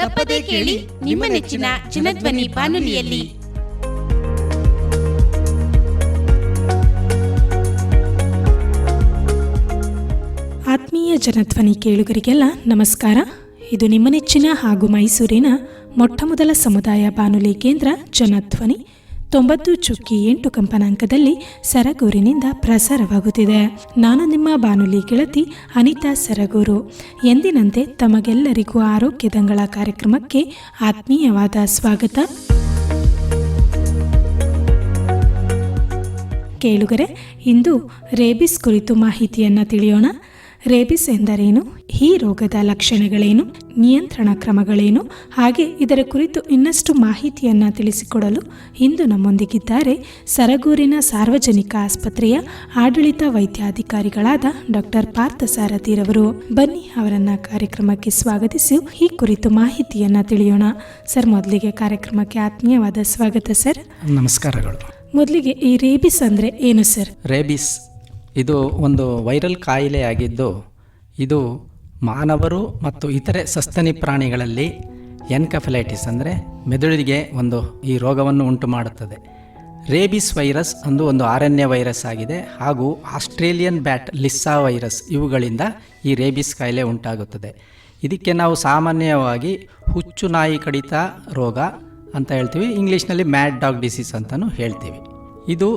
ತಪ್ಪದೇ ಕೇಳಿ ನಿಮ್ಮ ನೆಚ್ಚಿನ ಚಿನ್ನಧ್ವನಿ ಬಾನುಲಿಯಲ್ಲಿ. ಆತ್ಮೀಯ ಜನಧ್ವನಿ ಕೇಳುಗರಿಗೆಲ್ಲ ನಮಸ್ಕಾರ. ಇದು ನಿಮ್ಮ ನೆಚ್ಚಿನ ಹಾಗೂ ಮೈಸೂರಿನ ಮೊಟ್ಟಮೊದಲ ಸಮುದಾಯ ಬಾನುಲಿ ಕೇಂದ್ರ ಜನಧ್ವನಿ. ತೊಂಬತ್ತು ಚುಕ್ಕಿ ಎಂಟು ಕಂಪನಾಂಕದಲ್ಲಿ ಸರಗೂರಿನಿಂದ ಪ್ರಸಾರವಾಗುತ್ತಿದೆ. ನಾನು ನಿಮ್ಮ ಬಾನುಲಿ ಗೆಳತಿ ಅನಿತಾ ಸರಗೂರು. ಎಂದಿನಂತೆ ತಮಗೆಲ್ಲರಿಗೂ ಆರೋಗ್ಯದಂಗಳ ಕಾರ್ಯಕ್ರಮಕ್ಕೆ ಆತ್ಮೀಯವಾದ ಸ್ವಾಗತ. ಕೇಳುಗರೆ, ಇಂದು ರೇಬಿಸ್ ಕುರಿತು ಮಾಹಿತಿಯನ್ನು ತಿಳಿಯೋಣ. ರೇಬಿಸ್ ಎಂದರೇನು? ಈ ರೋಗದ ಲಕ್ಷಣಗಳೇನು? ನಿಯಂತ್ರಣ ಕ್ರಮಗಳೇನು? ಹಾಗೆ ಇದರ ಕುರಿತು ಇನ್ನಷ್ಟು ಮಾಹಿತಿಯನ್ನು ತಿಳಿಸಿಕೊಡಲು ಇಂದು ನಮ್ಮೊಂದಿಗಿದ್ದಾರೆ ಸರಗೂರಿನ ಸಾರ್ವಜನಿಕ ಆಸ್ಪತ್ರೆಯ ಆಡಳಿತ ವೈದ್ಯಾಧಿಕಾರಿಗಳಾದ ಡಾಕ್ಟರ್ ಪಾರ್ಥ ಸಾರಥಿರವರು ಬನ್ನಿ ಅವರನ್ನ ಕಾರ್ಯಕ್ರಮಕ್ಕೆ ಸ್ವಾಗತಿಸಿ. ಈ ಕುರಿತು ಮಾಹಿತಿಯನ್ನು ತಿಳಿಯೋಣ. ಸರ್ ಮೊದಲಿಗೆ ಕಾರ್ಯಕ್ರಮಕ್ಕೆ ಆತ್ಮೀಯವಾದ ಸ್ವಾಗತ ಸರ್. ನಮಸ್ಕಾರಗಳು. ಮೊದಲಿಗೆ ಈ ರೇಬಿಸ್ ಅಂದರೆ ಏನು ಸರ್? ರೇಬಿಸ್ ಇದು ಒಂದು ವೈರಲ್ ಕಾಯಿಲೆಯಾಗಿದ್ದು ಇದು ಮಾನವರು ಮತ್ತು ಇತರೆ ಸಸ್ತನಿ ಪ್ರಾಣಿಗಳಲ್ಲಿ ಎನ್ಕಫಲೈಟಿಸ್ ಅಂದರೆ ಮೆದುಳಿಗೆ ಒಂದು ಈ ರೋಗವನ್ನು ಉಂಟು ಮಾಡುತ್ತದೆ. ರೇಬಿಸ್ ವೈರಸ್ ಒಂದು ಒಂದು ಆರಣ್ಯ ವೈರಸ್ ಆಗಿದೆ ಹಾಗೂ ಆಸ್ಟ್ರೇಲಿಯನ್ ಬ್ಯಾಟ್ ಲಿಸ್ಸಾ ವೈರಸ್ ಇವುಗಳಿಂದ ಈ ರೇಬಿಸ್ ಕಾಯಿಲೆ ಉಂಟಾಗುತ್ತದೆ. ಇದಕ್ಕೆ ನಾವು ಸಾಮಾನ್ಯವಾಗಿ ಹುಚ್ಚು ನಾಯಿ ಕಡಿತ ರೋಗ ಅಂತ ಹೇಳ್ತೀವಿ. ಇಂಗ್ಲೀಷ್ನಲ್ಲಿ ಮ್ಯಾಡ್ ಡಾಗ್ ಡಿಸೀಸ್ ಅಂತಲೂ ಹೇಳ್ತೀವಿ. ಇದು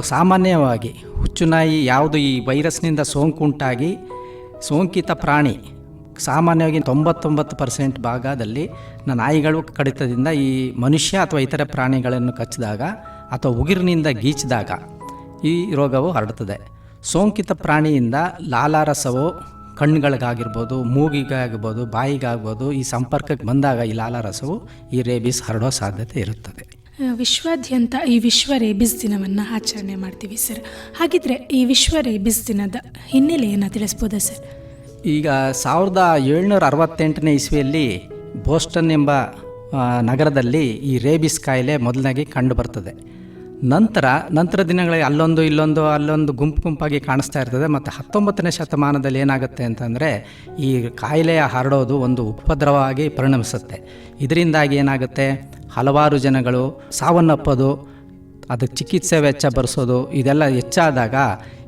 ಸಾಮಾನ್ಯವಾಗಿ ಹುಚ್ಚುನಾಯಿ ಯಾವುದು ಈ ವೈರಸ್ನಿಂದ ಸೋಂಕು ಉಂಟಾಗಿ ಸೋಂಕಿತ ಪ್ರಾಣಿ ಸಾಮಾನ್ಯವಾಗಿ ತೊಂಬತ್ತೊಂಬತ್ತು ಪರ್ಸೆಂಟ್ ಭಾಗದಲ್ಲಿ ನಾಯಿಗಳು ಕಡಿತದಿಂದ ಈ ಮನುಷ್ಯ ಅಥವಾ ಇತರೆ ಪ್ರಾಣಿಗಳನ್ನು ಕಚ್ಚಿದಾಗ ಅಥವಾ ಉಗಿರಿನಿಂದ ಗೀಚಿದಾಗ ಈ ರೋಗವು ಹರಡುತ್ತದೆ. ಸೋಂಕಿತ ಪ್ರಾಣಿಯಿಂದ ಲಾಲಾರಸವು ಕಣ್ಣುಗಳಿಗಾಗಿರ್ಬೋದು, ಮೂಗಿಗಾಗಿರ್ಬೋದು, ಬಾಯಿಗಾಗ್ಬೋದು ಈ ಸಂಪರ್ಕಕ್ಕೆ ಬಂದಾಗ ಈ ಲಾಲಾರಸವು ಈ ರೇಬಿಸ್ ಹರಡೋ ಸಾಧ್ಯತೆ ಇರುತ್ತದೆ. ವಿಶ್ವಾದ್ಯಂತ ಈ ವಿಶ್ವ ರೇಬಿಸ್ ದಿನವನ್ನು ಆಚರಣೆ ಮಾಡ್ತೀವಿ, ಸರ್. ಹಾಗಿದ್ರೆ ಈ ವಿಶ್ವ ರೇಬಿಸ್ ದಿನದ ಹಿನ್ನೆಲೆಯನ್ನು ತಿಳಿಸ್ಬೋದಾ, ಸರ್? ಈಗ ಸಾವಿರದ ಏಳ್ನೂರ ಅರವತ್ತೆಂಟನೇ ಇಸ್ವಿಯಲ್ಲಿ ಬೋಸ್ಟನ್ ಎಂಬ ನಗರದಲ್ಲಿ ಈ ರೇಬಿಸ್ ಕಾಯಿಲೆ ಮೊದಲನಾಗಿ ಕಂಡು ಬರ್ತದೆ. ನಂತರ ನಂತರ ದಿನಗಳಲ್ಲಿ ಅಲ್ಲೊಂದು, ಇಲ್ಲೊಂದು, ಅಲ್ಲೊಂದು ಗುಂಪು ಗುಂಪಾಗಿ ಕಾಣಿಸ್ತಾ ಇರ್ತದೆ. ಮತ್ತು ಹತ್ತೊಂಬತ್ತನೇ ಶತಮಾನದಲ್ಲಿ ಏನಾಗುತ್ತೆ ಅಂತಂದರೆ, ಈ ಕಾಯಿಲೆಯ ಹರಡೋದು ಒಂದು ಉಪದ್ರವವಾಗಿ ಪರಿಣಮಿಸುತ್ತೆ. ಇದರಿಂದಾಗಿ ಏನಾಗುತ್ತೆ? ಹಲವಾರು ಜನಗಳು ಸಾವನ್ನಪ್ಪೋದು ಅದಕ್ಕೆ ಚಿಕಿತ್ಸೆ ವೆಚ್ಚ ಬರೆಸೋದು, ಇದೆಲ್ಲ ಹೆಚ್ಚಾದಾಗ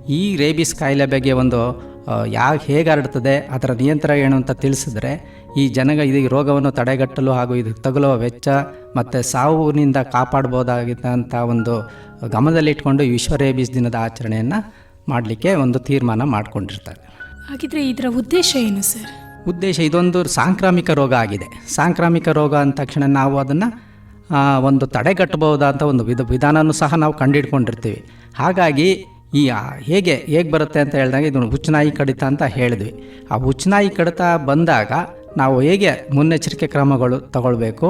ಈ ರೇಬಿಸ್ ಕಾಯಿಲೆ ಬಗ್ಗೆ ಒಂದು ಯಾವ ಹೇಗೆ ಹರಡ್ತದೆ ಅದರ ನಿಯಂತ್ರಣ ಏನು ಅಂತ ತಿಳಿಸಿದ್ರೆ ಈ ಜನಗ ಇದು ರೋಗವನ್ನು ತಡೆಗಟ್ಟಲು ಹಾಗೂ ಇದು ತಗುಲುವ ವೆಚ್ಚ ಮತ್ತು ಸಾವುನಿಂದ ಕಾಪಾಡ್ಬೋದಾಗಿದ್ದಂಥ ಒಂದು ಗಮನದಲ್ಲಿಟ್ಕೊಂಡು ವಿಶ್ವ ರೇಬಿಸ್ ದಿನದ ಆಚರಣೆಯನ್ನು ಮಾಡಲಿಕ್ಕೆ ಒಂದು ತೀರ್ಮಾನ ಮಾಡಿಕೊಂಡಿರ್ತಾರೆ. ಹಾಗಿದ್ರೆ ಇದರ ಉದ್ದೇಶ ಏನು ಸರ್? ಉದ್ದೇಶ ಇದೊಂದು ಸಾಂಕ್ರಾಮಿಕ ರೋಗ ಆಗಿದೆ. ಸಾಂಕ್ರಾಮಿಕ ರೋಗ ಅಂದ ತಕ್ಷಣ ನಾವು ಅದನ್ನು ಒಂದು ತಡೆಗಟ್ಟಬಹುದಾದಂಥ ಒಂದು ವಿಧ ವಿಧಾನವೂ ಸಹ ನಾವು ಕಂಡುಹಿಡ್ಕೊಂಡಿರ್ತೀವಿ ಹಾಗಾಗಿ ಈ ಹೇಗೆ ಹೇಗೆ ಬರುತ್ತೆ ಅಂತ ಹೇಳಿದಾಗ ಇದು ಹುಚ್ಚನಾಯಿ ಕಡಿತ ಅಂತ ಹೇಳಿದ್ವಿ. ಆ ಹುಚ್ಚನಾಯಿ ಕಡಿತ ಬಂದಾಗ ನಾವು ಹೇಗೆ ಮುನ್ನೆಚ್ಚರಿಕೆ ಕ್ರಮಗಳು ತಗೊಳ್ಬೇಕು,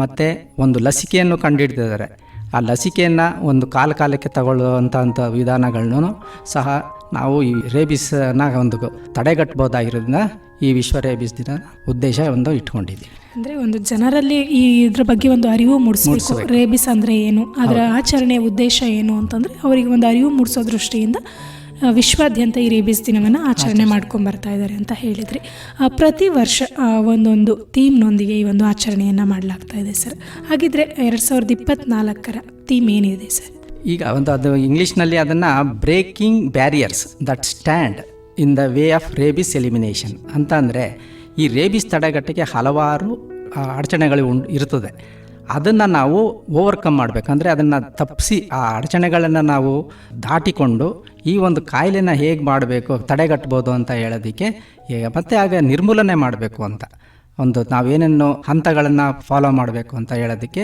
ಮತ್ತು ಒಂದು ಲಸಿಕೆಯನ್ನು ಕಂಡುಹಿಡ್ದಿದ್ದಾರೆ ಆ ಲಸಿಕೆಯನ್ನು ಒಂದು ಕಾಲ ಕಾಲಕ್ಕೆ ತಗೊಳ್ಳುವಂಥ ವಿಧಾನಗಳನ್ನು ಸಹ ನಾವು ಈ ರೇಬಿಸನ್ನ ಒಂದು ತಡೆಗಟ್ಬೋದಾಗಿರೋದ್ರಿಂದ ಈ ವಿಶ್ವ ರೇಬಿಸ್ ದಿನ ಉದ್ದೇಶ ಒಂದು ಇಟ್ಕೊಂಡಿದ್ದೀವಿ. ಅಂದರೆ ಒಂದು ಜನರಲ್ಲಿ ಈ ಇದ್ರ ಬಗ್ಗೆ ಒಂದು ಅರಿವು ಮೂಡಿಸಬೇಕು. ರೇಬಿಸ್ ಅಂದರೆ ಏನು? ಅದರ ಆಚರಣೆಯ ಉದ್ದೇಶ ಏನು ಅಂತಂದರೆ ಅವರಿಗೆ ಒಂದು ಅರಿವು ಮೂಡಿಸೋ ದೃಷ್ಟಿಯಿಂದ ವಿಶ್ವಾದ್ಯಂತ ಈ ರೇಬಿಸ್ ದಿನವನ್ನು ಆಚರಣೆ ಮಾಡ್ಕೊಂಡು ಬರ್ತಾ ಇದ್ದಾರೆ ಅಂತ ಹೇಳಿದ್ರಿ. ಪ್ರತಿ ವರ್ಷ ಒಂದೊಂದು ಥೀಮ್ನೊಂದಿಗೆ ಈ ಒಂದು ಆಚರಣೆಯನ್ನು ಮಾಡಲಾಗ್ತಾ ಇದೆ ಸರ್. ಹಾಗಿದ್ರೆ ಎರಡು ಸಾವಿರದ ಇಪ್ಪತ್ನಾಲ್ಕರ ಥೀಮ್ ಏನಿದೆ ಸರ್? ಈಗ ಒಂದು ಅದು ಇಂಗ್ಲೀಷ್ನಲ್ಲಿ ಅದನ್ನು breaking barriers that stand in the way of rabies elimination ಅಂತ ಅಂದರೆ ಈ ರೇಬಿಸ್ ತಡೆಗಟ್ಟಕ್ಕೆ ಹಲವಾರು ಅಡಚಣೆಗಳು ಉಂಟು ಇರ್ತದೆ. ಅದನ್ನು ನಾವು ಓವರ್ಕಮ್ ಮಾಡಬೇಕಂದ್ರೆ ಅದನ್ನು ತಪ್ಪಿಸಿ ಆ ಅಡಚಣೆಗಳನ್ನು ನಾವು ದಾಟಿಕೊಂಡು ಈ ಒಂದು ಕಾಯಿಲೆನ ಹೇಗೆ ಮಾಡಬೇಕು, ತಡೆಗಟ್ಬೋದು ಅಂತ ಹೇಳೋದಕ್ಕೆ ಮತ್ತೆ ಆಗ ನಿರ್ಮೂಲನೆ ಮಾಡಬೇಕು ಅಂತ. ಒಂದು ನಾವೇನೇನು ಹಂತಗಳನ್ನು ಫಾಲೋ ಮಾಡಬೇಕು ಅಂತ ಹೇಳೋದಕ್ಕೆ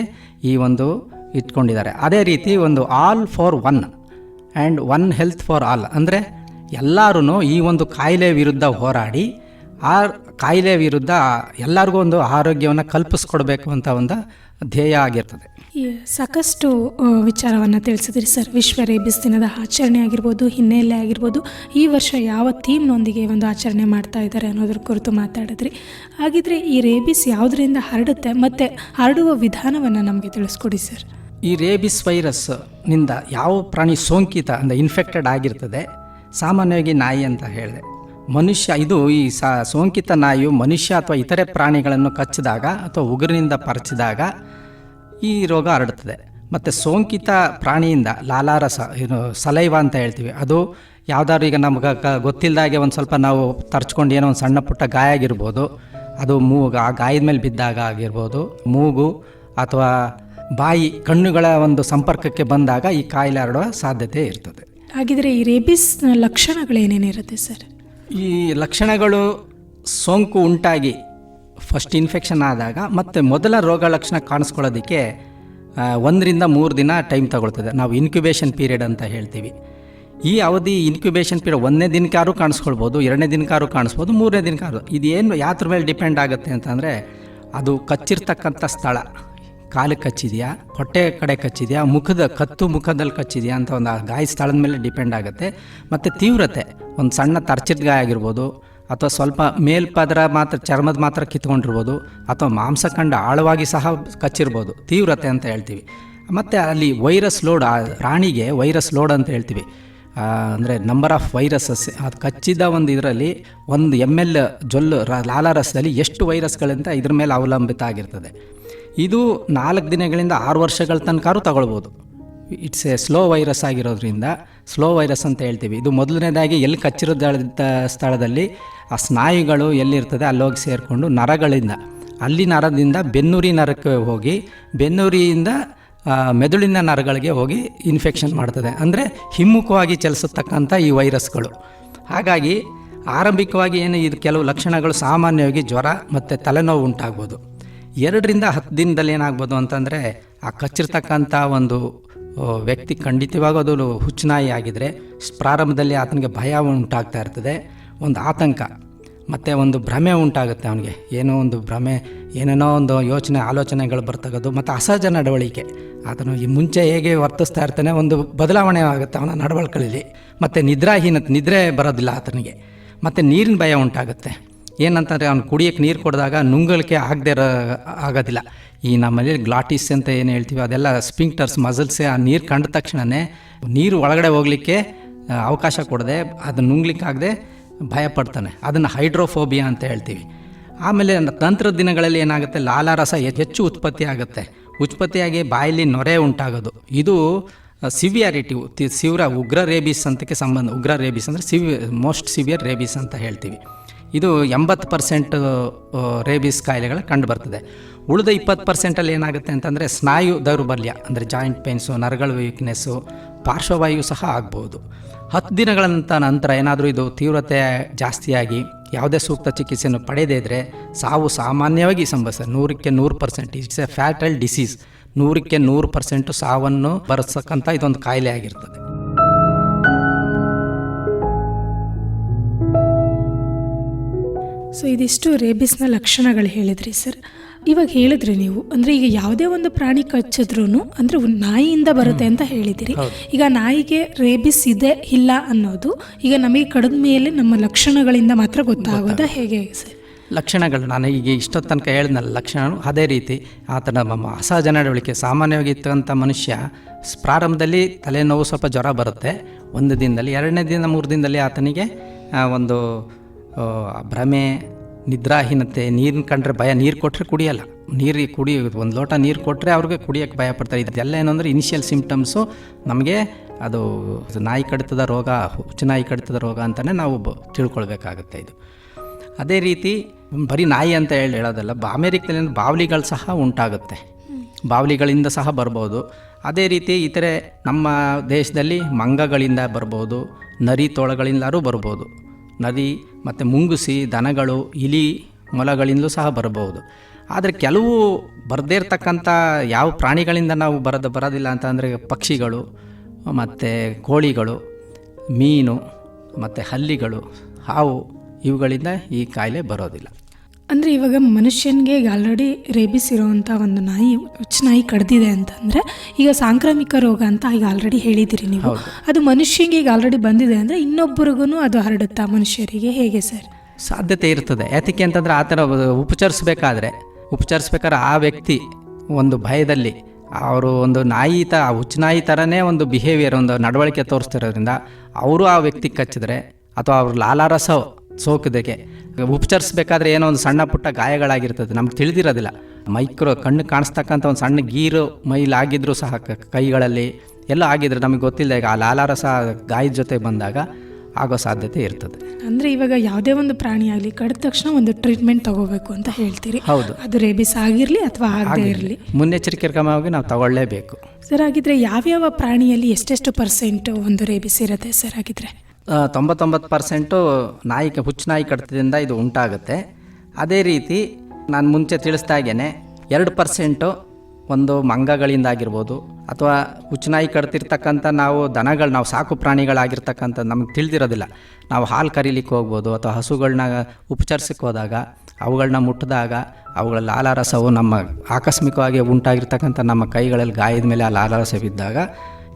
ಈ ಒಂದು ಇಟ್ಕೊಂಡಿದ್ದಾರೆ. ಅದೇ ರೀತಿ ಒಂದು all for one and one health for all ಅಂದರೆ ಎಲ್ಲರೂ ಈ ಒಂದು ಕಾಯಿಲೆ ವಿರುದ್ಧ ಹೋರಾಡಿ ಆ ಕಾಯಿಲೆ ವಿರುದ್ಧ ಎಲ್ಲರಿಗೂ ಒಂದು ಆರೋಗ್ಯವನ್ನು ಕಲ್ಪಿಸ್ಕೊಡ್ಬೇಕು ಅಂತ ಒಂದು ಧ್ಯೇಯ ಆಗಿರ್ತದೆ. ಸಾಕಷ್ಟು ವಿಚಾರವನ್ನು ತಿಳಿಸಿದ್ರಿ ಸರ್. ವಿಶ್ವ ರೇಬಿಸ್ ದಿನದ ಆಚರಣೆ ಆಗಿರ್ಬೋದು ಹಿನ್ನೆಲೆ ಆಗಿರ್ಬೋದು ಈ ವರ್ಷ ಯಾವ ಥೀಮ್ನೊಂದಿಗೆ ಒಂದು ಆಚರಣೆ ಮಾಡ್ತಾ ಇದ್ದಾರೆ ಅನ್ನೋದ್ರ ಕುರಿತು ಮಾತಾಡಿದ್ರಿ. ಹಾಗಿದ್ರೆ ಈ ರೇಬಿಸ್ ಯಾವುದರಿಂದ ಹರಡುತ್ತೆ ಮತ್ತು ಹರಡುವ ವಿಧಾನವನ್ನು ನಮಗೆ ತಿಳಿಸ್ಕೊಡಿ ಸರ್. ಈ ರೇಬಿಸ್ ವೈರಸ್ನಿಂದ ಯಾವ ಪ್ರಾಣಿ ಸೋಂಕಿತ ಅಂದರೆ ಇನ್ಫೆಕ್ಟೆಡ್ ಆಗಿರ್ತದೆ ಸಾಮಾನ್ಯವಾಗಿ ನಾಯಿ ಅಂತ ಹೇಳಿದೆ. ಮನುಷ್ಯ, ಇದು ಈ ಸ, ಸೋಂಕಿತ ನಾಯಿಯು ಮನುಷ್ಯ ಅಥವಾ ಇತರೆ ಪ್ರಾಣಿಗಳನ್ನು ಕಚ್ಚಿದಾಗ ಅಥವಾ ಉಗುರಿನಿಂದ ಪರಚಿದಾಗ ಈ ರೋಗ ಹರಡುತ್ತದೆ. ಮತ್ತು ಸೋಂಕಿತ ಪ್ರಾಣಿಯಿಂದ ಲಾಲಾರಸ, ಏನು ಸಲೈವ ಅಂತ ಹೇಳ್ತೀವಿ, ಅದು ಯಾವ್ದಾದ್ರು ಈಗ ನಮ್ಗೆ ಗೊತ್ತಿಲ್ಲದಾಗೆ ಒಂದು ಸ್ವಲ್ಪ ನಾವು ತರ್ಚ್ಕೊಂಡು ಏನೋ ಒಂದು ಸಣ್ಣ ಪುಟ್ಟ ಗಾಯ ಆಗಿರ್ಬೋದು, ಅದು ಮೂಗು, ಆ ಗಾಯದ ಮೇಲೆ ಬಿದ್ದಾಗ ಆಗಿರ್ಬೋದು, ಮೂಗು ಅಥವಾ ಬಾಯಿ, ಕಣ್ಣುಗಳ ಒಂದು ಸಂಪರ್ಕಕ್ಕೆ ಬಂದಾಗ ಈ ಕಾಯಿಲೆ ಹರಡುವ ಸಾಧ್ಯತೆ ಇರ್ತದೆ. ಹಾಗಿದ್ರೆ ಈ ರೇಬಿಸ್ನ ಲಕ್ಷಣಗಳೇನೇನಿರುತ್ತೆ ಸರ್? ಈ ಲಕ್ಷಣಗಳು ಸೋಂಕು ಉಂಟಾಗಿ ಫಸ್ಟ್ ಇನ್ಫೆಕ್ಷನ್ ಆದಾಗ ಮತ್ತು ಮೊದಲ ರೋಗ ಲಕ್ಷಣ ಕಾಣಿಸ್ಕೊಳ್ಳೋದಕ್ಕೆ ಒಂದರಿಂದ ಮೂರು ದಿನ ಟೈಮ್ ತಗೊಳ್ತದೆ. ನಾವು ಇನ್ಕ್ಯುಬೇಷನ್ ಪೀರಿಯಡ್ ಅಂತ ಹೇಳ್ತೀವಿ. ಈ ಅವಧಿ ಇನ್ಕ್ಯುಬೇಷನ್ ಪೀರಿಯಡ್ ಒಂದನೇ ದಿನಕ್ಕಾರು ಕಾಣಿಸ್ಕೊಳ್ಬೋದು, ಎರಡನೇ ದಿನಕ್ಕಾರು ಕಾಣಿಸ್ಬೋದು, ಮೂರನೇ ದಿನಕ್ಕಾದ್ರೂ. ಇದೇನು ಯಾತ್ರ ಮೇಲೆ ಡಿಪೆಂಡ್ ಆಗುತ್ತೆ ಅಂತಂದರೆ, ಅದು ಕಚ್ಚಿರ್ತಕ್ಕಂಥ ಸ್ಥಳ. ಕಾಲಿಗೆ ಕಚ್ಚಿದೆಯಾ, ಹೊಟ್ಟೆ ಕಡೆ ಕಚ್ಚಿದೆಯಾ, ಮುಖದ ಕತ್ತು ಮುಖದಲ್ಲಿ ಕಚ್ಚಿದೆಯಾ ಅಂತ ಒಂದು ಆ ಗಾಯ ಸ್ಥಳದ ಮೇಲೆ ಡಿಪೆಂಡ್ ಆಗುತ್ತೆ. ಮತ್ತು ತೀವ್ರತೆ, ಒಂದು ಸಣ್ಣ ತರ್ಚಿದ ಗಾಯ ಆಗಿರ್ಬೋದು, ಅಥವಾ ಸ್ವಲ್ಪ ಮೇಲ್ಪದರ ಮಾತ್ರ, ಚರ್ಮದ ಮಾತ್ರ ಕಿತ್ಕೊಂಡಿರ್ಬೋದು, ಅಥವಾ ಮಾಂಸಖಂಡ ಆಳವಾಗಿ ಸಹ ಕಚ್ಚಿರ್ಬೋದು. ತೀವ್ರತೆ ಅಂತ ಹೇಳ್ತೀವಿ. ಮತ್ತು ಅಲ್ಲಿ ವೈರಸ್ ಲೋಡ್, ಆ ಪ್ರಾಣಿಗೆ ವೈರಸ್ ಲೋಡ್ ಅಂತ ಹೇಳ್ತೀವಿ. ಅಂದರೆ ನಂಬರ್ ಆಫ್ ವೈರಸಸ್ ಅದು ಕಚ್ಚಿದ ಒಂದು ಇದರಲ್ಲಿ ಒಂದು ಎಂ ಎಲ್ ಜೊಲ್ಲು ಲಾಲಾರಸದಲ್ಲಿ ಎಷ್ಟು ವೈರಸ್ಗಳಂತ ಇದ್ರ ಮೇಲೆ ಅವಲಂಬಿತ ಆಗಿರ್ತದೆ. ಇದು ನಾಲ್ಕು ದಿನಗಳಿಂದ ಆರು ವರ್ಷಗಳ ತನಕ ತಗೊಳ್ಬೋದು. ಇಟ್ಸ್ ಎ ಸ್ಲೋ ವೈರಸ್ ಆಗಿರೋದ್ರಿಂದ ಸ್ಲೋ ವೈರಸ್ ಅಂತ ಹೇಳ್ತೀವಿ. ಇದು ಮೊದಲನೇದಾಗಿ ಎಲ್ಲಿ ಕಚ್ಚಿರೋದ ಸ್ಥಳದಲ್ಲಿ ಆ ಸ್ನಾಯುಗಳು ಎಲ್ಲಿರ್ತದೆ ಅಲ್ಲೋಗಿ ಸೇರಿಕೊಂಡು ನರಗಳಿಂದ, ಅಲ್ಲಿ ನರದಿಂದ ಬೆನ್ನೂರಿ ನರಕ್ಕೆ ಹೋಗಿ, ಬೆನ್ನೂರಿಯಿಂದ ಮೆದುಳಿನ ನರಗಳಿಗೆ ಹೋಗಿ ಇನ್ಫೆಕ್ಷನ್ ಮಾಡ್ತದೆ. ಅಂದರೆ ಹಿಮ್ಮುಖವಾಗಿ ಚಲಿಸತಕ್ಕಂಥ ಈ ವೈರಸ್ಗಳು. ಹಾಗಾಗಿ ಆರಂಭಿಕವಾಗಿ ಏನು ಇದು ಕೆಲವು ಲಕ್ಷಣಗಳು ಸಾಮಾನ್ಯವಾಗಿ ಜ್ವರ ಮತ್ತು ತಲೆನೋವು ಉಂಟಾಗ್ಬೋದು. ಎರಡರಿಂದ ಹತ್ತು ದಿನದಲ್ಲಿ ಏನಾಗ್ಬೋದು ಅಂತಂದರೆ ಆ ಕಚ್ಚಿರ್ತಕ್ಕಂಥ ಒಂದು ವ್ಯಕ್ತಿ ಖಂಡಿತವಾಗೂ ಅದು ಹುಚ್ಚುನಾಯಿ ಆಗಿದರೆ ಪ್ರಾರಂಭದಲ್ಲಿ ಆತನಿಗೆ ಭಯ ಉಂಟಾಗ್ತಾ ಇರ್ತದೆ. ಒಂದು ಆತಂಕ, ಮತ್ತು ಒಂದು ಭ್ರಮೆ ಉಂಟಾಗುತ್ತೆ ಅವನಿಗೆ. ಏನೋ ಒಂದು ಭ್ರಮೆ, ಏನೇನೋ ಒಂದು ಯೋಚನೆ, ಆಲೋಚನೆಗಳು ಬರ್ತಗೋದು ಮತ್ತು ಅಸಹಜ ನಡವಳಿಕೆ. ಆತನು ಈ ಮುಂಚೆ ಹೇಗೆ ವರ್ತಿಸ್ತಾ ಇರ್ತಾನೆ, ಒಂದು ಬದಲಾವಣೆ ಆಗುತ್ತೆ ಅವನ ನಡವಳಿಕೆಯಲ್ಲಿ ಮತ್ತು ನಿದ್ರಾಹೀನತೆ ನಿದ್ರೆ ಬರೋದಿಲ್ಲ ಆತನಿಗೆ. ಮತ್ತು ನೀರಿನ ಭಯ ಉಂಟಾಗುತ್ತೆ. ಏನಂತಂದರೆ ಅವ್ನು ಕುಡಿಯೋಕ್ಕೆ ನೀರು ಕೊಡಿದಾಗ ನುಂಗಲಿಕ್ಕೆ ಆಗದೆ ಇರೋ ಆಗೋದಿಲ್ಲ. ಈ ನಮ್ಮಲ್ಲಿ ಗ್ಲಾಟಿಸ್ ಅಂತ ಏನು ಹೇಳ್ತೀವಿ ಅದೆಲ್ಲ ಸ್ಪಿಂಕ್ಟರ್ಸ್, ಮಸಲ್ಸ್ ಆ ನೀರು ಕಂಡ ತಕ್ಷಣವೇ ನೀರು ಒಳಗಡೆ ಹೋಗಲಿಕ್ಕೆ ಅವಕಾಶ ಕೊಡದೆ ಅದನ್ನು ನುಂಗ್ಲಿಕ್ಕಾಗದೆ ಭಯ ಪಡ್ತಾನೆ ಅದನ್ನು ಹೈಡ್ರೋಫೋಬಿಯಾ ಅಂತ ಹೇಳ್ತೀವಿ. ಆಮೇಲೆ ನಂತರದ ದಿನಗಳಲ್ಲಿ ಏನಾಗುತ್ತೆ, ಲಾಲಾರಸ ಹೆಚ್ಚು ಉತ್ಪತ್ತಿ ಆಗುತ್ತೆ. ಉತ್ಪತ್ತಿಯಾಗಿ ಬಾಯಲ್ಲಿ ನೊರೆ ಉಂಟಾಗೋದು. ಇದು ಸಿವಿಯಾರಿಟಿ ಸಿವ್ರ ಉಗ್ರ ರೇಬಿಸ್ ಅಂತಕ್ಕೆ ಸಂಬಂಧ, ಉಗ್ರ ರೇಬಿಸ್ ಅಂದರೆ ಸಿವಿ, ಮೋಸ್ಟ್ ಸಿವಿಯರ್ ರೇಬಿಸ್ ಅಂತ ಹೇಳ್ತೀವಿ. ಇದು ಎಂಬತ್ತು ಪರ್ಸೆಂಟ್ ರೇಬಿಸ್ ಕಾಯಿಲೆಗಳು ಕಂಡು ಬರ್ತದೆ. ಉಳಿದ ಇಪ್ಪತ್ತು ಪರ್ಸೆಂಟಲ್ಲಿ ಏನಾಗುತ್ತೆ ಅಂತಂದರೆ ಸ್ನಾಯು ದೌರ್ಬಲ್ಯ, ಅಂದರೆ ಜಾಯಿಂಟ್ ಪೇನ್ಸು ನರಗಳ ವೀಕ್ನೆಸ್ಸು ಪಾರ್ಶ್ವವಾಯು ಸಹ ಆಗ್ಬೋದು. ಹತ್ತು ದಿನಗಳಂತ ನಂತರ ಏನಾದರೂ ಇದು ತೀವ್ರತೆ ಜಾಸ್ತಿಯಾಗಿ ಯಾವುದೇ ಸೂಕ್ತ ಚಿಕಿತ್ಸೆಯನ್ನು ಪಡೆಯದೇ ಇದ್ದರೆ ಸಾವು ಸಾಮಾನ್ಯವಾಗಿ ಸಂಭವಿಸ್ತದೆ ನೂರಕ್ಕೆ ನೂರು percent it's a fatal disease ನೂರಕ್ಕೆ ನೂರು ಪರ್ಸೆಂಟು ಸಾವನ್ನು ಬರೆಸಕ್ಕಂಥ ಇದೊಂದು ಕಾಯಿಲೆ ಆಗಿರ್ತದೆ. ಸೊ ಇದಿಷ್ಟು ರೇಬಿಸ್ನ ಲಕ್ಷಣಗಳು ಹೇಳಿದ್ರಿ ಸರ್. ಇವಾಗ ಹೇಳಿದ್ರಿ ನೀವು ಅಂದರೆ ಈಗ ಯಾವುದೇ ಒಂದು ಪ್ರಾಣಿ ಕಚ್ಚಿದ್ರೂ ಅಂದರೆ ನಾಯಿಯಿಂದ ಬರುತ್ತೆ ಅಂತ ಹೇಳಿದಿರಿ. ಈಗ ನಾಯಿಗೆ ರೇಬಿಸ್ ಇದೆ ಇಲ್ಲ ಅನ್ನೋದು ಈಗ ನಮಗೆ ಕಡಿದ ಮೇಲೆ ನಮ್ಮ ಲಕ್ಷಣಗಳಿಂದ ಮಾತ್ರ ಗೊತ್ತಾಗೋದ ಹೇಗೆ ಸರ್? ಲಕ್ಷಣಗಳು ನಾನು ಈಗ ಇಷ್ಟೊತ್ತು ತನಕ ಹೇಳಿದ್ನಲ್ಲ ಲಕ್ಷಣ ಅದೇ ರೀತಿ. ಆತನ ಅಸಹಜ ನಡವಳಿಕೆ ಸಾಮಾನ್ಯವಾಗಿ ಇರ್ತಕ್ಕಂಥ ಮನುಷ್ಯ ಪ್ರಾರಂಭದಲ್ಲಿ ತಲೆನೋವು ಸ್ವಲ್ಪ ಜ್ವರ ಬರುತ್ತೆ. ಒಂದು ದಿನದಲ್ಲಿ ಎರಡನೇ ದಿನ ಮೂರು ದಿನದಲ್ಲಿ ಆತನಿಗೆ ಒಂದು ಭ್ರಮೆ, ನಿದ್ರಾಹೀನತೆ, ನೀರಿನ ಕಂಡ್ರೆ ಭಯ, ನೀರು ಕೊಟ್ಟರೆ ಕುಡಿಯಲ್ಲ. ನೀರು ಕುಡಿ, ಒಂದು ಲೋಟ ನೀರು ಕೊಟ್ಟರೆ ಅವ್ರಿಗೆ ಕುಡಿಯೋಕ್ಕೆ ಭಯ ಪಡ್ತಾರೆ. ಇದೆಲ್ಲ ಏನು ಅಂದರೆ ಇನಿಷಿಯಲ್ ಸಿಂಪ್ಟಮ್ಸು ನಮಗೆ ಅದು ನಾಯಿ ಕಡಿತದ ರೋಗ, ಹುಚ್ಚು ನಾಯಿ ಕಡಿತದ ರೋಗ ಅಂತಲೇ ನಾವು ತಿಳ್ಕೊಳ್ಬೇಕಾಗುತ್ತೆ ಇದು. ಅದೇ ರೀತಿ ಬರೀ ನಾಯಿ ಅಂತ ಹೇಳಿ ಹೇಳೋದಲ್ಲ ಅಮೇರಿಕದಲ್ಲಿ ಬಾವಲಿಗಳು ಸಹ ಉಂಟಾಗುತ್ತೆ. ಬಾವಲಿಗಳಿಂದ ಸಹ ಬರ್ಬೋದು. ಅದೇ ರೀತಿ ಇತರೆ ನಮ್ಮ ದೇಶದಲ್ಲಿ ಮಂಗಗಳಿಂದ ಬರ್ಬೋದು, ನರಿ ತೋಳಗಳಿಂದಲೂ ಬರ್ಬೋದು. ನದಿ, ಮತ್ತು ಮುಂಗುಸಿ, ದನಗಳು, ಇಲಿ ಮೊಲಗಳಿಂದಲೂ ಸಹ ಬರಬಹುದು. ಆದರೆ ಕೆಲವು ಬರದೇ ಇರತಕ್ಕಂಥ ಯಾವ ಪ್ರಾಣಿಗಳಿಂದ ನಾವು ಬರೋದು, ಬರೋದಿಲ್ಲ ಅಂತ ಅಂದರೆ ಪಕ್ಷಿಗಳು, ಮತ್ತು ಕೋಳಿಗಳು, ಮೀನು, ಮತ್ತು ಹಲ್ಲಿಗಳು, ಹಾವು ಇವುಗಳಿಂದ ಈ ಕಾಯಿಲೆ ಬರೋದಿಲ್ಲ. ಅಂದರೆ ಇವಾಗ ಮನುಷ್ಯನಿಗೆ ಈಗ ಆಲ್ರೆಡಿ ರೇಬಿಸ್ ಇರೋವಂಥ ಒಂದು ನಾಯಿ ಹುಚ್ಚು ನಾಯಿ ಕಡ್ದಿದೆ ಅಂತಂದರೆ ಈಗ ಸಾಂಕ್ರಾಮಿಕ ರೋಗ ಅಂತ ಈಗ ಆಲ್ರೆಡಿ ಹೇಳಿದಿರಿ ನೀವು. ಅದು ಮನುಷ್ಯನಿಗೆ ಈಗ ಆಲ್ರೆಡಿ ಬಂದಿದೆ ಅಂದರೆ ಇನ್ನೊಬ್ಬರಿಗೂ ಅದು ಹರಡುತ್ತಾ ಮನುಷ್ಯರಿಗೆ ಹೇಗೆ ಸರ್? ಸಾಧ್ಯತೆ ಇರ್ತದೆ. ಯಾತಕ್ಕೆ ಅಂತಂದರೆ ಆ ಥರ ಉಪಚರಿಸ್ಬೇಕಾದ್ರೆ ಉಪಚರಿಸ್ಬೇಕಾದ್ರೆ ಆ ವ್ಯಕ್ತಿ ಒಂದು ಭಯದಲ್ಲಿ ಅವರು ಒಂದು ನಾಯಿ ತ ಹುಚ್ಚು ನಾಯಿ ಥರನೇ ಒಂದು ಬಿಹೇವಿಯರ್ ಒಂದು ನಡವಳಿಕೆ ತೋರಿಸ್ತಿರೋದ್ರಿಂದ ಅವರು ಆ ವ್ಯಕ್ತಿ ಕಚ್ಚಿದ್ರೆ ಅಥವಾ ಅವ್ರ ಲಾಲಾರಸ ಸೋಕಿದಕ್ಕೆ. ಉಪಚರಿಸ್ಬೇಕಾದ್ರೆ ಏನೋ ಒಂದು ಸಣ್ಣ ಪುಟ್ಟ ಗಾಯಗಳಾಗಿರ್ತದೆ. ನಮ್ಗೆ ತಿಳಿದಿರೋದಿಲ್ಲ. ಮೈಕ್ರೋ ಕಣ್ಣು ಕಾಣಿಸ್ತಕ್ಕಂಥ ಒಂದು ಸಣ್ಣ ಗೀರು ಮೈಲಾಗಿದ್ರೂ ಸಹ ಕೈಗಳಲ್ಲಿ ಎಲ್ಲ ಆಗಿದ್ರೆ ನಮಗೆ ಗೊತ್ತಿಲ್ಲ. ಈಗ ಆ ಲಾಲಾರಸ ಗಾಯದ ಜೊತೆ ಬಂದಾಗ ಆಗೋ ಸಾಧ್ಯತೆ ಇರ್ತದೆ. ಅಂದರೆ ಇವಾಗ ಯಾವುದೇ ಒಂದು ಪ್ರಾಣಿ ಆಗಲಿ ಕಡಿದ ತಕ್ಷಣ ಒಂದು ಟ್ರೀಟ್ಮೆಂಟ್ ತಗೋಬೇಕು ಅಂತ ಹೇಳ್ತೀರಿ. ಹೌದು. ಅದು ರೇಬಿಸ್ ಆಗಿರಲಿ ಅಥವಾ ಆಗದೇ ಇರಲಿ. ಮುನ್ನೆಚ್ಚರಿಕೆ ಕ್ರಮವಾಗಿ ನಾವು ತಗೊಳ್ಳೇಬೇಕು. ಸರ್ ಆಗಿದ್ರೆ ಯಾವ್ಯಾವ ಪ್ರಾಣಿಯಲ್ಲಿ ಎಷ್ಟೆಷ್ಟು ಪರ್ಸೆಂಟ್ ಒಂದು ರೇಬಿಸ್ ಇರುತ್ತೆ ಸರ್ ಹಾಗಿದ್ರೆ? ಆ, ತೊಂಬತ್ತೊಂಬತ್ತು ಪರ್ಸೆಂಟು ನಾಯಿ ಹುಚ್ಚು ನಾಯಿ ಕಡಿತದಿಂದ ಇದು ಉಂಟಾಗುತ್ತೆ. ಅದೇ ರೀತಿ ನಾನು ಮುಂಚೆ ತಿಳಿಸ್ದಾಗೇ ಎರಡು ಪರ್ಸೆಂಟು ಒಂದು ಮಂಗಗಳಿಂದಾಗಿರ್ಬೋದು ಅಥವಾ ಹುಚ್ಚುನಾಯಿ ಕಡ್ತಿರ್ತಕ್ಕಂಥ ನಾವು ದನಗಳು, ನಾವು ಸಾಕು ಪ್ರಾಣಿಗಳಾಗಿರ್ತಕ್ಕಂಥ ನಮಗೆ ತಿಳಿದಿರೋದಿಲ್ಲ. ನಾವು ಹಾಲು ಕರೀಲಿಕ್ಕೆ ಹೋಗ್ಬೋದು ಅಥವಾ ಹಸುಗಳನ್ನ ಉಪಚರಿಸಕ್ಕೆ ಹೋದಾಗ ಅವುಗಳನ್ನ ಮುಟ್ಟಿದಾಗ ಅವುಗಳ ಲಾಲಾರಸವು ನಮ್ಮ ಆಕಸ್ಮಿಕವಾಗಿ ಉಂಟಾಗಿರ್ತಕ್ಕಂಥ ನಮ್ಮ ಕೈಗಳಲ್ಲಿ ಗಾಯದ ಮೇಲೆ ಆ ಲಾಲಾರಸ ಬಿದ್ದಾಗ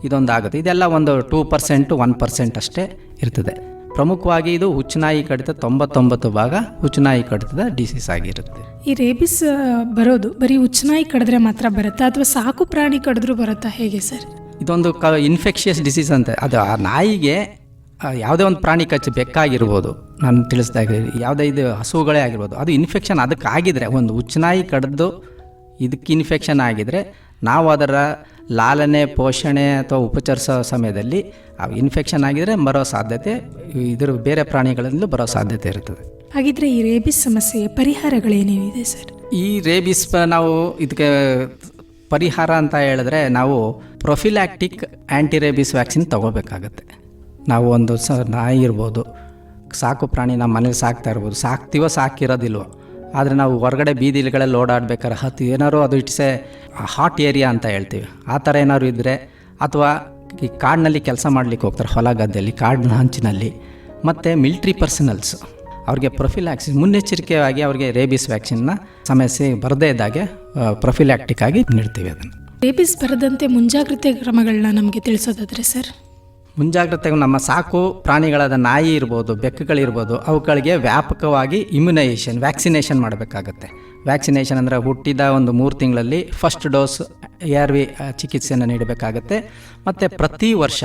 ಇದೊಂದು ಆಗುತ್ತೆ ಇದೆಲ್ಲ ಒಂದು ಟೂ ಪರ್ಸೆಂಟು ಒನ್ ಪರ್ಸೆಂಟ್ ಅಷ್ಟೇ ಇರ್ತದೆ. ಪ್ರಮುಖವಾಗಿ ಇದು ಹುಚ್ಚುನಾಯಿ ಕಡಿತ ತೊಂಬತ್ತೊಂಬತ್ತು ಭಾಗ ಹುಚ್ಚುನಾಯಿ ಕಡಿತದ ಡಿಸೀಸ್ ಆಗಿರುತ್ತೆ. ಈ ರೇಬಿಸ್ ಬರೋದು ಬರೀ ಹುಚ್ಚನಾಯಿ ಕಡಿದ್ರೆ ಮಾತ್ರ ಬರುತ್ತಾ ಅಥವಾ ಸಾಕು ಪ್ರಾಣಿ ಕಡಿದ್ರೂ ಬರುತ್ತಾ ಹೇಗೆ ಸರ್? ಇದೊಂದು ಕ ಇನ್ಫೆಕ್ಷಿಯಸ್ ಡಿಸೀಸ್ ಅಂತ. ಅದು ಆ ನಾಯಿಗೆ ಯಾವುದೇ ಒಂದು ಪ್ರಾಣಿ ಕಚ್ಚಿ ಬೆಕ್ಕಾಗಿರ್ಬೋದು. ನಾನು ತಿಳಿಸ್ದಾಗ ಯಾವುದೇ ಇದು ಹಸುಗಳೇ ಆಗಿರ್ಬೋದು. ಅದು ಇನ್ಫೆಕ್ಷನ್ ಅದಕ್ಕೆ ಆಗಿದ್ರೆ ಒಂದು ಹುಚ್ಚುನಾಯಿ ಕಡಿದು ಇದಕ್ಕೆ ಇನ್ಫೆಕ್ಷನ್ ಆಗಿದ್ರೆ ನಾವು ಅದರ ಲಾಲನೆ ಪೋಷಣೆ ಅಥವಾ ಉಪಚರಿಸೋ ಸಮಯದಲ್ಲಿ ಆ ಇನ್ಫೆಕ್ಷನ್ ಆಗಿದ್ರೆ ಬರೋ ಸಾಧ್ಯತೆ ಇದ್ರ ಬೇರೆ ಪ್ರಾಣಿಗಳಿಂದಲೂ ಬರೋ ಸಾಧ್ಯತೆ ಇರುತ್ತದೆ ಹಾಗಿದ್ರೆ ಈ ರೇಬಿಸ್ ಸಮಸ್ಯೆಯ ಪರಿಹಾರಗಳೇನೇನಿದೆ ಸರ್? ಈ ರೇಬಿಸ್ ನಾವು ಇದಕ್ಕೆ ಪರಿಹಾರ ಅಂತ ಹೇಳಿದ್ರೆ ನಾವು ಪ್ರೊಫಿಲ್ಯಾಕ್ಟಿಕ್ ಆ್ಯಂಟಿ ರೇಬಿಸ್ ವ್ಯಾಕ್ಸಿನ್ ತಗೋಬೇಕಾಗತ್ತೆ. ನಾವು ಒಂದು ಸ ನಾಯಿ ಇರ್ಬೋದು ಸಾಕು ಪ್ರಾಣಿ ನಮ್ಮ ಮನೇಲಿ ಸಾಕ್ತಾ ಇರ್ಬೋದು ಸಾಕ್ತೀವೋ ಸಾಕಿರೋದಿಲ್ವೋ ಆದರೆ ನಾವು ಹೊರಗಡೆ ಬೀದಿಗಳಲ್ಲಿ ಓಡಾಡ್ಬೇಕಾದ್ರೆ ಹತ್ತು ಏನಾದ್ರು ಅದು ಇಟ್ಸ್ ಎ ಹಾಟ್ ಏರಿಯಾ ಅಂತ ಹೇಳ್ತೀವಿ. ಆ ಥರ ಏನಾದ್ರು ಇದ್ದರೆ ಅಥವಾ ಈ ಕಾಡಿನಲ್ಲಿ ಕೆಲಸ ಮಾಡಲಿಕ್ಕೆ ಹೋಗ್ತಾರೆ, ಹೊಲ ಗದ್ದೆಯಲ್ಲಿ, ಕಾಡಿನ ಹಂಚಿನಲ್ಲಿ, ಮತ್ತು ಮಿಲ್ಟ್ರಿ ಪರ್ಸನಲ್ಸ್. ಅವ್ರಿಗೆ ಪ್ರೊಫಿಲ್ಯಾಕ್ಸಿಸ್ ಮುನ್ನೆಚ್ಚರಿಕೆಯಾಗಿ ಅವ್ರಿಗೆ ರೇಬಿಸ್ ವ್ಯಾಕ್ಸಿನ್ನ ಸಮಸ್ಯೆ ಬರದೇ ಇದ್ದಾಗೆ ಪ್ರೊಫಿಲ್ಯಾಕ್ಟಿಕ್ ಆಗಿ ನೀಡ್ತೀವಿ ಅದನ್ನು. ರೇಬಿಸ್ ಬರದಂತೆ ಮುಂಜಾಗ್ರತೆ ಕ್ರಮಗಳನ್ನ ನಮಗೆ ತಿಳಿಸೋದಾದ್ರೆ ಸರ್ ಮುಂಜಾಗ್ರತೆ ನಮ್ಮ ಸಾಕು ಪ್ರಾಣಿಗಳಾದ ನಾಯಿ ಇರ್ಬೋದು, ಬೆಕ್ಕುಗಳಿರ್ಬೋದು, ಅವುಗಳಿಗೆ ವ್ಯಾಪಕವಾಗಿ ಇಮ್ಯುನೈಸೇಷನ್ ವ್ಯಾಕ್ಸಿನೇಷನ್ ಮಾಡಬೇಕಾಗತ್ತೆ. ವ್ಯಾಕ್ಸಿನೇಷನ್ ಅಂದರೆ ಹುಟ್ಟಿದ ಒಂದು ಮೂರು ತಿಂಗಳಲ್ಲಿ first dose A R V ಚಿಕಿತ್ಸೆಯನ್ನು ನೀಡಬೇಕಾಗತ್ತೆ. ಮತ್ತು ಪ್ರತಿ ವರ್ಷ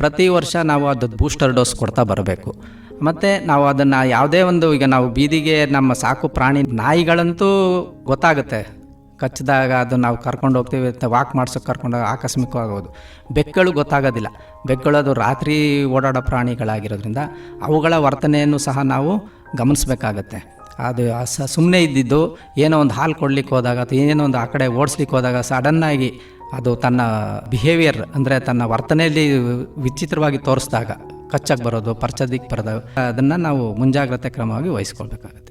ಪ್ರತಿ ವರ್ಷ ನಾವು ಅದು ಬೂಸ್ಟರ್ ಡೋಸ್ ಕೊಡ್ತಾ ಬರಬೇಕು. ಮತ್ತು ನಾವು ಅದನ್ನು ಯಾವುದೇ ಒಂದು, ಈಗ ನಾವು ಬೀದಿಗೆ ನಮ್ಮ ಸಾಕು ಪ್ರಾಣಿ ನಾಯಿಗಳಂತೂ ಗೊತ್ತಾಗುತ್ತೆ. ಕಚ್ಚಿದಾಗ ಅದು ನಾವು ಕರ್ಕೊಂಡು ಹೋಗ್ತೀವಿ ಅಂತ ವಾಕ್ ಮಾಡ್ಸೋಕೆ ಕರ್ಕೊಂಡಾಗ ಆಕಸ್ಮಿಕವಾಗಬಹುದು ಬೆಕ್ಕಳು ಗೊತ್ತಾಗೋದಿಲ್ಲ. ಬೆಕ್ಕಳು ಅದು ರಾತ್ರಿ ಓಡಾಡೋ ಪ್ರಾಣಿಗಳಾಗಿರೋದ್ರಿಂದ ಅವುಗಳ ವರ್ತನೆಯನ್ನು ಸಹ ನಾವು ಗಮನಿಸಬೇಕಾಗತ್ತೆ. ಅದು ಸ ಸುಮ್ಮನೆ ಇದ್ದಿದ್ದು ಏನೋ ಒಂದು ಹಾಲು ಕೊಡ್ಲಿಕ್ಕೆ ಹೋದಾಗ ಅಥವಾ ಏನೋ ಒಂದು ಆ ಕಡೆ ಓಡಿಸ್ಲಿಕ್ಕೆ ಹೋದಾಗ ಸಡನ್ನಾಗಿ ಅದು ತನ್ನ ಬಿಹೇವಿಯರ್ ಅಂದರೆ ತನ್ನ ವರ್ತನೆಯಲ್ಲಿ ವಿಚಿತ್ರವಾಗಿ ತೋರಿಸಿದಾಗ ಕಚ್ಚಾಗಿ ಬರೋದು ಪರ್ಚದಿಕ್ಕೆ ಬರೋದು, ಅದನ್ನು ನಾವು ಮುಂಜಾಗ್ರತೆ ಕ್ರಮವಾಗಿ ವಹಿಸ್ಕೊಳ್ಬೇಕಾಗತ್ತೆ.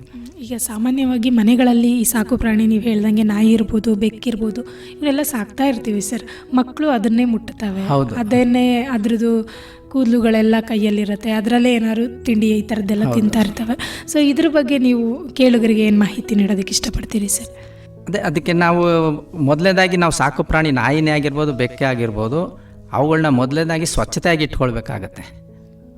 ಈಗ ಸಾಮಾನ್ಯವಾಗಿ ಮನೆಗಳಲ್ಲಿ ಈ ಸಾಕು ಪ್ರಾಣಿ ನೀವು ಹೇಳ್ದಂಗೆ ನಾಯಿ ಇರ್ಬೋದು ಬೆಕ್ಕಿರ್ಬೋದು ಇವನ್ನೆಲ್ಲ ಸಾಕ್ತಾ ಇರ್ತೀವಿ ಸರ್. ಮಕ್ಕಳು ಅದನ್ನೇ ಮುಟ್ಟುತ್ತವೆ. ಅದನ್ನೇ ಅದ್ರದ್ದು ಕೂದಲುಗಳೆಲ್ಲ ಕೈಯಲ್ಲಿರುತ್ತೆ. ಅದರಲ್ಲೇ ಏನಾದ್ರು ತಿಂಡಿ ಈ ಥರದ್ದೆಲ್ಲ ತಿಂತಾ ಇರ್ತವೆ. ಸೊ ಇದ್ರ ಬಗ್ಗೆ ನೀವು ಕೇಳುಗರಿಗೆ ಏನು ಮಾಹಿತಿ ನೀಡೋದಕ್ಕೆ ಇಷ್ಟಪಡ್ತೀರಿ ಸರ್? ಅದೇ ಅದಕ್ಕೆ ನಾವು ಮೊದಲನೇದಾಗಿ ನಾವು ಸಾಕು ಪ್ರಾಣಿ ನಾಯಿನೇ ಆಗಿರ್ಬೋದು ಬೆಕ್ಕೆ ಆಗಿರ್ಬೋದು ಅವುಗಳನ್ನ ಮೊದಲನೇದಾಗಿ ಸ್ವಚ್ಛತೆಯಾಗಿ ಇಟ್ಕೊಳ್ಬೇಕಾಗತ್ತೆ.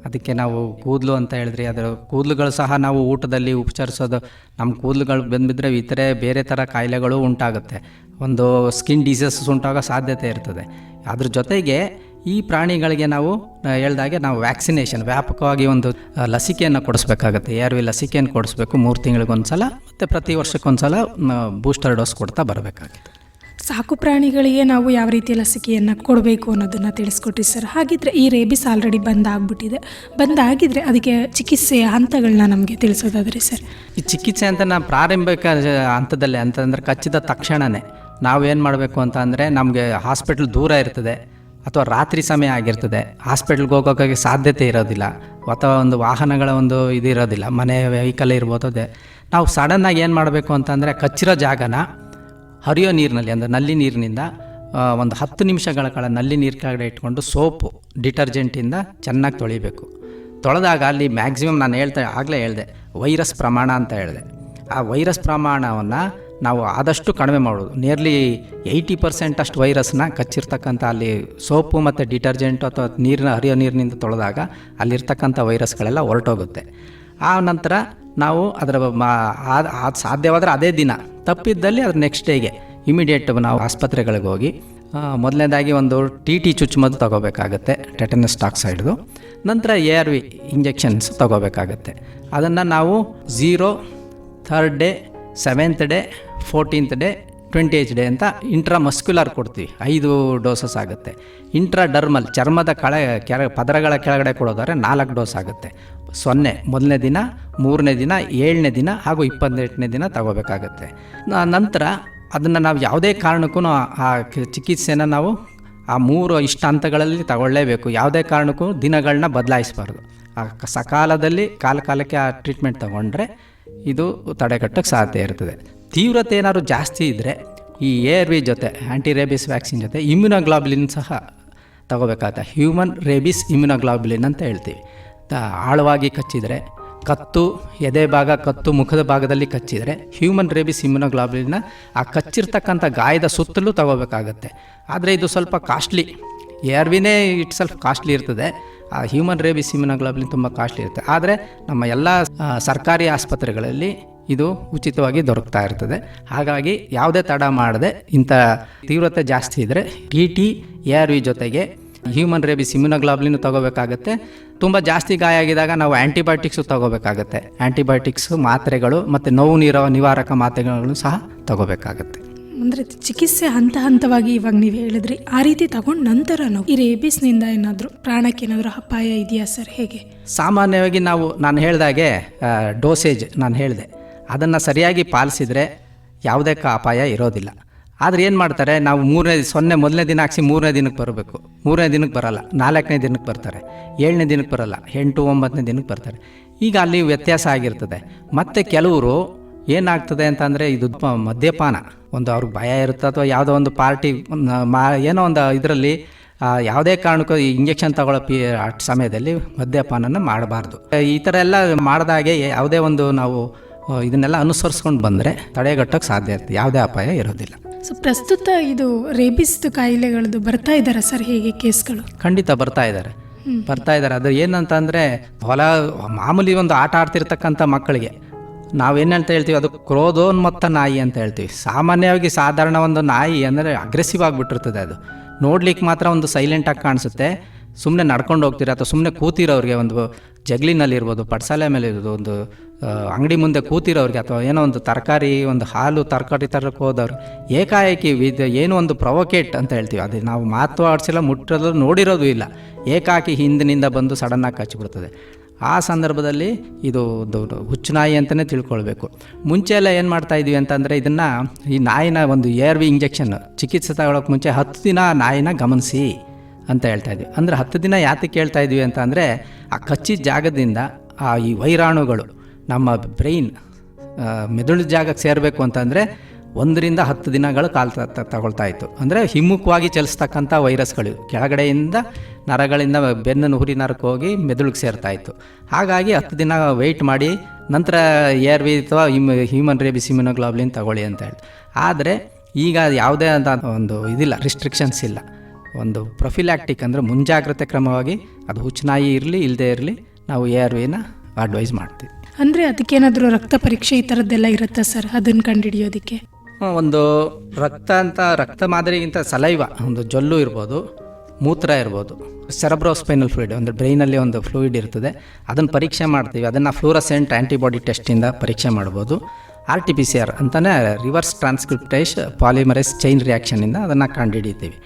ಅದಕ್ಕೆ ನಾವು ಕೂದಲು ಅಂತ ಹೇಳಿದ್ರಿ. ಅದರ ಕೂದಲುಗಳು ಸಹ ನಾವು ಊಟದಲ್ಲಿ ಉಪಚರಿಸೋದು. ನಮ್ಮ ಕೂದಲುಗಳು ಬಂದುಬಿದ್ರೆ ಇತರೆ ಬೇರೆ ಥರ ಕಾಯಿಲೆಗಳು ಉಂಟಾಗುತ್ತೆ. ಒಂದು ಸ್ಕಿನ್ ಡಿಸೀಸಸ್ ಉಂಟಾಗೋ ಸಾಧ್ಯತೆ ಇರ್ತದೆ. ಅದ್ರ ಜೊತೆಗೆ ಈ ಪ್ರಾಣಿಗಳಿಗೆ ನಾವು ಹೇಳ್ದಾಗೆ ನಾವು ವ್ಯಾಕ್ಸಿನೇಷನ್ ವ್ಯಾಪಕವಾಗಿ ಒಂದು ಲಸಿಕೆಯನ್ನು ಕೊಡಿಸ್ಬೇಕಾಗತ್ತೆ. ಯಾರು ಲಸಿಕೆಯನ್ನು ಕೊಡಿಸ್ಬೇಕು? ಮೂರು ತಿಂಗಳಿಗೊಂದು ಸಲ ಮತ್ತು ಪ್ರತಿ ವರ್ಷಕ್ಕೊಂದು ಸಲ ಬೂಸ್ಟರ್ ಡೋಸ್ ಕೊಡ್ತಾ ಬರಬೇಕಾಗುತ್ತೆ. ಸಾಕು ಪ್ರಾಣಿಗಳಿಗೆ ನಾವು ಯಾವ ರೀತಿಯ ಲಸಿಕೆಯನ್ನು ಕೊಡಬೇಕು ಅನ್ನೋದನ್ನು ತಿಳಿಸ್ಕೊಟ್ರಿ ಸರ್. ಹಾಗಿದ್ರೆ ಈ ರೇಬಿಸ್ ಆಲ್ರೆಡಿ ಬಂದಾಗ್ಬಿಟ್ಟಿದೆ. ಬಂದಾಗಿದ್ರೆ ಅದಕ್ಕೆ ಚಿಕಿತ್ಸೆಯ ಹಂತಗಳನ್ನ ನಮಗೆ ತಿಳಿಸೋದಾದ್ರೆ ಸರ್. ಈ ಚಿಕಿತ್ಸೆ ಅಂತ ನಾವು ಪ್ರಾರಂಭಿಕ ಹಂತದಲ್ಲಿ ಅಂತಂದರೆ ಕಚ್ಚಿದ ತಕ್ಷಣವೇ ನಾವೇನು ಮಾಡಬೇಕು ಅಂತ ಅಂದರೆ ನಮಗೆ ಹಾಸ್ಪಿಟ್ಲ್ ದೂರ ಇರ್ತದೆ ಅಥವಾ ರಾತ್ರಿ ಸಮಯ ಆಗಿರ್ತದೆ. ಹಾಸ್ಪಿಟ್ಲ್ಗೆ ಹೋಗೋಕ್ಕಾಗಿ ಸಾಧ್ಯತೆ ಇರೋದಿಲ್ಲ. ಅಥವಾ ಒಂದು ವಾಹನಗಳ ಒಂದು ಇದು ಇರೋದಿಲ್ಲ ಮನೆ ವೆಹಿಕಲ್ ಇರ್ಬೋದು ಅದೇ. ನಾವು ಸಡನ್ನಾಗಿ ಏನು ಮಾಡಬೇಕು ಅಂತಂದರೆ ಕಚ್ಚಿರೋ ಜಾಗನ ಹರಿಯೋ ನೀರಿನಲ್ಲಿ, ಅಂದರೆ ನಲ್ಲಿ ನೀರಿನಿಂದ ಒಂದು ಹತ್ತು ನಿಮಿಷಗಳ ಕಾಲ ನಲ್ಲಿ ನೀರು ಕೆಳಗಡೆ ಇಟ್ಕೊಂಡು ಸೋಪು ಡಿಟರ್ಜೆಂಟಿಂದ ಚೆನ್ನಾಗಿ ತೊಳಿಬೇಕು. ತೊಳೆದಾಗ ಅಲ್ಲಿ ಮ್ಯಾಕ್ಸಿಮಮ್ ನಾನು ಹೇಳ್ತಾ, ಆಗಲೇ ಹೇಳಿದೆ, ವೈರಸ್ ಪ್ರಮಾಣ ಅಂತ ಹೇಳಿದೆ. ಆ ವೈರಸ್ ಪ್ರಮಾಣವನ್ನು ನಾವು ಆದಷ್ಟು ಕಡಿಮೆ ಮಾಡೋದು ನಿಯರ್ಲಿ ಏಯ್ಟಿ ಪರ್ಸೆಂಟ್ ಅಷ್ಟು ವೈರಸ್ನ ಕಚ್ಚಿರ್ತಕ್ಕಂಥ ಅಲ್ಲಿ ಸೋಪು ಮತ್ತು ಡಿಟರ್ಜೆಂಟ್ ಅಥವಾ ನೀರಿನ, ಹರಿಯೋ ನೀರಿನಿಂದ ತೊಳೆದಾಗ ಅಲ್ಲಿರ್ತಕ್ಕಂಥ ವೈರಸ್ಗಳೆಲ್ಲ ಹೊರಟೋಗುತ್ತೆ. ಆ ನಂತರ ನಾವು ಅದರ ಮಾ ಸಾಧ್ಯವಾದರೆ ಅದೇ ದಿನ ತಪ್ಪಿದ್ದಲ್ಲಿ ಅದು ನೆಕ್ಸ್ಟ್ ಡೇಗೆ ಇಮಿಡಿಯೇಟ್ ನಾವು ಆಸ್ಪತ್ರೆಗಳಿಗೆ ಹೋಗಿ ಮೊದಲನೇದಾಗಿ ಒಂದು ಟಿ ಟಿ ಚುಚ್ಚುಮದ್ದು ತಗೋಬೇಕಾಗುತ್ತೆ ಟೆಟನಸ್ ಟಾಕ್ಸೈಡ್ದು ನಂತರ ಎ ಆರ್ ವಿ ಇಂಜೆಕ್ಷನ್ಸ್ ತಗೋಬೇಕಾಗತ್ತೆ. ಅದನ್ನು ನಾವು zero third day seventh day fourteenth day twenty eight day ಅಂತ ಇಂಟ್ರಾ ಮಸ್ಕ್ಯುಲರ್ ಕೊಡ್ತೀವಿ. ಐದು ಡೋಸಸ್ ಆಗುತ್ತೆ. ಇಂಟ್ರಾ ಡರ್ಮಲ್ ಚರ್ಮದ ಕಳೆ, ಕೆಳ, ಪದರಗಳ ಕೆಳಗಡೆ ಕೊಡೋದಾದ್ರೆ ನಾಲ್ಕು ಡೋಸ್ ಆಗುತ್ತೆ. ಸೊನ್ನೆ, ಮೊದಲನೇ ದಿನ, ಮೂರನೇ ದಿನ, ಏಳನೇ ದಿನ ಹಾಗೂ ಇಪ್ಪತ್ತೆಂಟನೇ ದಿನ ತಗೋಬೇಕಾಗತ್ತೆ. ನಂತರ ಅದನ್ನು ನಾವು ಯಾವುದೇ ಕಾರಣಕ್ಕೂ ಆ ಚಿಕಿತ್ಸೆನ ನಾವು ಆ ಮೂರು ಇಷ್ಟ ಹಂತಗಳಲ್ಲಿ ತಗೊಳ್ಳೇಬೇಕು. ಯಾವುದೇ ಕಾರಣಕ್ಕೂ ದಿನಗಳನ್ನ ಬದಲಾಯಿಸಬಾರ್ದು. ಆ ಸಕಾಲದಲ್ಲಿ ಕಾಲ ಕಾಲಕ್ಕೆ ಆ ಟ್ರೀಟ್ಮೆಂಟ್ ತಗೊಂಡ್ರೆ ಇದು ತಡೆಗಟ್ಟಕ್ಕೆ ಸಾಧ್ಯ ಇರ್ತದೆ. ತೀವ್ರತೆ ಏನಾದ್ರು ಜಾಸ್ತಿ ಇದ್ದರೆ ಈ ಎ ವಿ ಜೊತೆ ಆ್ಯಂಟಿ ರೇಬಿಸ್ ವ್ಯಾಕ್ಸಿನ್ ಜೊತೆ ಇಮ್ಯುನೋಗ್ಲಾಬ್ಲಿನ್ ಸಹ ತಗೋಬೇಕಾಗುತ್ತೆ ಹ್ಯೂಮನ್ ರೇಬಿಸ್ ಇಮ್ಯುನೋಗ್ಲಾಬ್ಲಿನ್ ಅಂತ ಹೇಳ್ತೀವಿ. ತ- ಆಳವಾಗಿ ಕಚ್ಚಿದರೆ, ಕತ್ತು, ಎದೆ ಭಾಗ, ಕತ್ತು, ಮುಖದ ಭಾಗದಲ್ಲಿ ಕಚ್ಚಿದರೆ ಹ್ಯೂಮನ್ ರೇಬಿಸ್ ಇಮ್ಯುನೋಗ್ಲಾಬ್ಲಿನ್ನ ಆ ಕಚ್ಚಿರ್ತಕ್ಕಂಥ ಗಾಯದ ಸುತ್ತಲೂ ತಗೋಬೇಕಾಗತ್ತೆ. ಆದರೆ ಇದು ಸ್ವಲ್ಪ ಕಾಸ್ಟ್ಲಿ ಎ ಆರ್ ವಿನೇ ಇಟ್ ಸ್ವಲ್ಪ ಕಾಸ್ಟ್ಲಿ ಇರ್ತದೆ. ಆ ಹ್ಯೂಮನ್ ರೇಬಿಸ್ ಇಮ್ಯುನೋಗ್ಲಾಬ್ಲಿನ್ ತುಂಬ ಕಾಸ್ಟ್ಲಿ ಇರುತ್ತೆ. ಆದರೆ ನಮ್ಮ ಎಲ್ಲ ಸರ್ಕಾರಿ ಆಸ್ಪತ್ರೆಗಳಲ್ಲಿ ಇದು ಉಚಿತವಾಗಿ ದೊರಕ್ತಾ ಇರ್ತದೆ. ಹಾಗಾಗಿ ಯಾವುದೇ ತಡ ಮಾಡದೆ ಇಂಥ ತೀವ್ರತೆ ಜಾಸ್ತಿ ಇದ್ದರೆ T T A R V ಜೊತೆಗೆ ಹ್ಯೂಮನ್ ರೇಬಿಸ್ ಇಮ್ಯುನೋಗ್ಲಾಬ್ಲಿನ್ ತೊಗೋಬೇಕಾಗತ್ತೆ. ತುಂಬ ಜಾಸ್ತಿ ಗಾಯ ಆಗಿದಾಗ ನಾವು ಆ್ಯಂಟಿಬಯೋಟಿಕ್ಸು ತೊಗೋಬೇಕಾಗತ್ತೆ. ಆ್ಯಂಟಿಬಯೋಟಿಕ್ಸು ಮಾತ್ರೆಗಳು ಮತ್ತು ನೋವು ನೀರೋ ನಿವಾರಕ ಮಾತ್ರೆಗಳನ್ನು ಸಹ ತಗೋಬೇಕಾಗತ್ತೆ. ಅಂದರೆ ಚಿಕಿತ್ಸೆ ಹಂತ ಹಂತವಾಗಿ ಇವಾಗ ನೀವು ಹೇಳಿದ್ರಿ ಆ ರೀತಿ ತಗೊಂಡು ನಂತರ ನಾವು ಈ ರೇಬಿಸ್ನಿಂದ ಏನಾದರೂ ಪ್ರಾಣಕ್ಕೇನಾದರೂ ಅಪಾಯ ಇದೆಯಾ ಸರ್ ಹೇಗೆ? ಸಾಮಾನ್ಯವಾಗಿ ನಾವು ನಾನು ಹೇಳ್ದಾಗೆ ಡೋಸೇಜ್ ನಾನು ಹೇಳಿದೆ. ಅದನ್ನು ಸರಿಯಾಗಿ ಪಾಲಿಸಿದರೆ ಯಾವುದೇ ಅಪಾಯ ಇರೋದಿಲ್ಲ. ಆದರೆ ಏನು ಮಾಡ್ತಾರೆ, ನಾವು ಮೂರನೇ ಸೊನ್ನೆ ಮೊದಲನೇ ದಿನ ಹಾಕ್ಸಿ ಮೂರನೇ ದಿನಕ್ಕೆ ಬರಬೇಕು. ಮೂರನೇ ದಿನಕ್ಕೆ ಬರಲ್ಲ, ನಾಲ್ಕನೇ ದಿನಕ್ಕೆ ಬರ್ತಾರೆ. ಏಳನೇ ದಿನಕ್ಕೆ ಬರಲ್ಲ, ಎಂಟು, ಒಂಬತ್ತನೇ ದಿನಕ್ಕೆ ಬರ್ತಾರೆ. ಈಗ ಅಲ್ಲಿ ವ್ಯತ್ಯಾಸ ಆಗಿರ್ತದೆ. ಮತ್ತು ಕೆಲವರು ಏನಾಗ್ತದೆ ಅಂತಂದರೆ, ಇದು ಮದ್ಯಪಾನ. ಒಂದು ಅವ್ರಿಗೆ ಭಯ ಇರುತ್ತೆ ಅಥವಾ ಯಾವುದೋ ಒಂದು ಪಾರ್ಟಿ, ಮಾ ಏನೋ ಒಂದು ಇದರಲ್ಲಿ ಯಾವುದೇ ಕಾರಣಕ್ಕೂ ಇಂಜೆಕ್ಷನ್ ತಗೊಳ್ಳೋ ಪಿ ಸಮಯದಲ್ಲಿ ಮದ್ಯಪಾನನ ಮಾಡಬಾರ್ದು. ಈ ಥರ ಎಲ್ಲ ಮಾಡಿದಾಗೆ ಯಾವುದೇ ಒಂದು ನಾವು ಇದನ್ನೆಲ್ಲ ಅನುಸರಿಸ್ಕೊಂಡು ಬಂದರೆ ತಡೆಗಟ್ಟೋಕ್ಕೆ ಸಾಧ್ಯ ಇರುತ್ತೆ. ಯಾವುದೇ ಅಪಾಯ ಇರೋದಿಲ್ಲ. ಸೊ ಪ್ರಸ್ತುತ ಇದು ರೇಬಿಸ್ದು ಕಾಯಿಲೆಗಳದ್ದು ಬರ್ತಾ ಇದ್ದಾರೆ ಸರ್? ಹೇಗೆ ಕೇಸ್ಗಳು? ಖಂಡಿತ ಬರ್ತಾ ಇದ್ದಾರೆ ಬರ್ತಾ ಇದ್ದಾರೆ ಅದು ಏನಂತಂದರೆ ಹೊಲ ಮಾಮೂಲಿ ಒಂದು ಆಟ ಆಡ್ತಿರ್ತಕ್ಕಂಥ ಮಕ್ಕಳಿಗೆ. ನಾವೇನು ಅಂತ ಹೇಳ್ತೀವಿ ಅದು ಕ್ರೋಧೋನ್ಮತ್ತ ನಾಯಿ ಅಂತ ಹೇಳ್ತೀವಿ. ಸಾಮಾನ್ಯವಾಗಿ ಸಾಧಾರಣ ಒಂದು ನಾಯಿ ಅಂದರೆ ಅಗ್ರೆಸಿವ್ ಆಗಿಬಿಟ್ಟಿರ್ತದೆ ಅದು. ನೋಡ್ಲಿಕ್ಕೆ ಮಾತ್ರ ಒಂದು ಸೈಲೆಂಟಾಗಿ ಕಾಣಿಸುತ್ತೆ. ಸುಮ್ಮನೆ ನಡ್ಕೊಂಡು ಹೋಗ್ತೀರ ಅಥವಾ ಸುಮ್ಮನೆ ಕೂತಿರೋರಿಗೆ ಒಂದು ಜಗ್ಲಿನಲ್ಲಿ ಇರ್ಬೋದು ಪಡ್ಸಾಲೆ ಮೇಲೆ ಇರ್ಬೋದು ಒಂದು ಅಂಗಡಿ ಮುಂದೆ ಕೂತಿರೋರಿಗೆ ಅಥವಾ ಏನೋ ಒಂದು ತರಕಾರಿ, ಒಂದು ಹಾಲು ತರಕಾರಿ ತರಕ್ಕೆ ಹೋದವ್ರು, ಏಕಾಏಕಿ ವಿದ್ ಏನೋ ಒಂದು ಪ್ರೊವೊಕೇಟ್ ಅಂತ ಹೇಳ್ತೀವಿ. ಅದು ನಾವು ಮಾತಾಡ್ಸಿಲ್ಲ ಮುಟ್ಟಿರೋದು ನೋಡಿರೋದು ಇಲ್ಲ. ಏಕಾಕಿ ಹಿಂದಿನಿಂದ ಬಂದು ಸಡನ್ನಾಗಿ ಕಚ್ಚಿಬಿಡ್ತದೆ. ಆ ಸಂದರ್ಭದಲ್ಲಿ ಇದು ಒಂದು ಹುಚ್ಚುನಾಯಿ ಅಂತಲೇ ತಿಳ್ಕೊಳ್ಬೇಕು. ಮುಂಚೆ ಎಲ್ಲ ಏನು ಮಾಡ್ತಾ ಇದ್ವಿ ಅಂತಂದರೆ ಇದನ್ನು ಈ ನಾಯಿನ ಒಂದು ಏರ್ ವಿ ಇಂಜೆಕ್ಷನ್, ಚಿಕಿತ್ಸೆ ತಗೊಳ್ಳೋಕೆ ಮುಂಚೆ ಹತ್ತು ದಿನ ನಾಯಿನ ಗಮನಿಸಿ ಅಂತ ಹೇಳ್ತಾ ಇದ್ವಿ. ಅಂದರೆ ಹತ್ತು ದಿನ ಯಾತಕ್ಕೆ ಹೇಳ್ತಾ ಇದ್ವಿ ಅಂತ ಆ ಕಚ್ಚಿದ ಜಾಗದಿಂದ ಆ ಈ ವೈರಾಣುಗಳು ನಮ್ಮ ಬ್ರೈನ್ ಮೆದುಳು ಜಾಗಕ್ಕೆ ಸೇರಬೇಕು ಅಂತಂದರೆ ಒಂದರಿಂದ ಹತ್ತು ದಿನಗಳು ಕಾಲ ತಗೊಳ್ತಾ ಇತ್ತು. ಅಂದರೆ ಹಿಮ್ಮುಖವಾಗಿ ಚಲಿಸ್ತಕ್ಕಂಥ ವೈರಸ್ಗಳು. ಕೆಳಗಡೆಯಿಂದ ನರಗಳಿಂದ ಬೆನ್ನು ಹುರಿ ನರಕ್ಕೆ ಹೋಗಿ ಮೆದುಳಿಗೆ ಸೇರ್ತಾ ಇತ್ತು. ಹಾಗಾಗಿ ಹತ್ತು ದಿನ ವೆಯ್ಟ್ ಮಾಡಿ, ನಂತರ ಏರ್ ವಿ ಅಥವಾ ಇಮ್ ಹ್ಯೂಮನ್ ರೇಬಿಸ್ ತಗೊಳ್ಳಿ ಅಂತ ಹೇಳಿ. ಆದರೆ ಈಗ ಯಾವುದೇ ಅಂತ ಒಂದು ಇದಿಲ್ಲ ರಿಸ್ಟ್ರಿಕ್ಷನ್ಸ್ ಇಲ್ಲ. ಒಂದು ಪ್ರೊಫಿಲ್ಯಾಕ್ಟಿಕ್ ಅಂದರೆ ಮುಂಜಾಗ್ರತೆ ಕ್ರಮವಾಗಿ ಅದು ಹುಚ್ಚನಾಯಿ ಇರಲಿ ಇಲ್ಲದೆ ಇರಲಿ ನಾವು ಎ ಆರ್ ವಿನ ಅಡ್ವೈಸ್ ಮಾಡ್ತೀವಿ. ಅಂದರೆ ಅದಕ್ಕೇನಾದರೂ ರಕ್ತ ಪರೀಕ್ಷೆ ಈ ಥರದ್ದೆಲ್ಲ ಇರುತ್ತಾ ಸರ್? ಅದನ್ನು ಕಂಡುಹಿಡಿಯೋದಕ್ಕೆ? ಒಂದು ರಕ್ತ ಅಂತ ರಕ್ತ ಮಾದರಿಗಿಂತ ಸಲೈವ ಒಂದು ಜೊಲ್ಲು ಇರ್ಬೋದು ಮೂತ್ರ ಇರ್ಬೋದು ಸೆರಬ್ರೋಸ್ಪೈನಲ್ ಫ್ಲೂಯಿಡ್ ಅಂದರೆ ಬ್ರೈನಲ್ಲಿ ಒಂದು ಫ್ಲೂಯಿಡ್ ಇರ್ತದೆ. ಅದನ್ನು ಪರೀಕ್ಷೆ ಮಾಡ್ತೀವಿ. ಅದನ್ನು ಫ್ಲೂರಸೆಂಟ್ ಆ್ಯಂಟಿಬಾಡಿ ಟೆಸ್ಟಿಂದ ಪರೀಕ್ಷೆ ಮಾಡ್ಬೋದು. R T P C R ಅಂತಲೇ ರಿವರ್ಸ್ ಟ್ರಾನ್ಸ್ಕ್ರಿಪ್ಟೈಸ್ ಪಾಲಿಮರೈಸ್ ಚೈನ್ ರಿಯಾಕ್ಷನಿಂದ ಅದನ್ನು ಕಂಡುಹಿಡಿತೀವಿ.